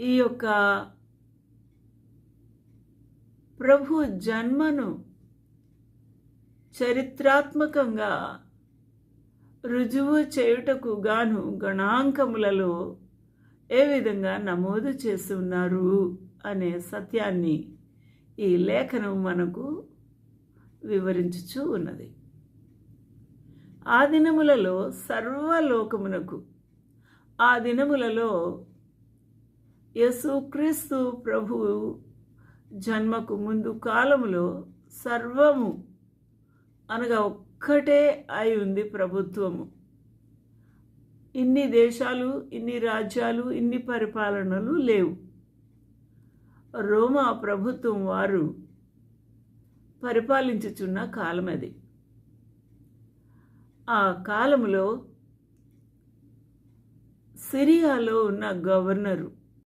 ఈ యొక్క ప్రభు జన్మను చరిత్రాత్మకంగా రుజువు చేయుటకు గాను గణాంకములలో ఏ విధంగా నమోదు చేస్తున్నారు అనే సత్యాన్ని ఈ లేఖనం మనకు వివరించుచూ ఉన్నది. ఆ దినములలో సర్వలోకమునకు ఆ దినములలో యేసుక్రీస్తు ప్రభు జన్మకు ముందు కాలంలో సర్వము అనగా ఒక్కటే అయి ఉంది ప్రభుత్వము. ఇన్ని దేశాలు ఇన్ని రాజ్యాలు ఇన్ని పరిపాలనలు లేవు. రోమా ప్రభుత్వం వారు పరిపాలించుచున్న కాలం అది. ఆ కాలంలో సిరియాలో ఉన్న గవర్నరు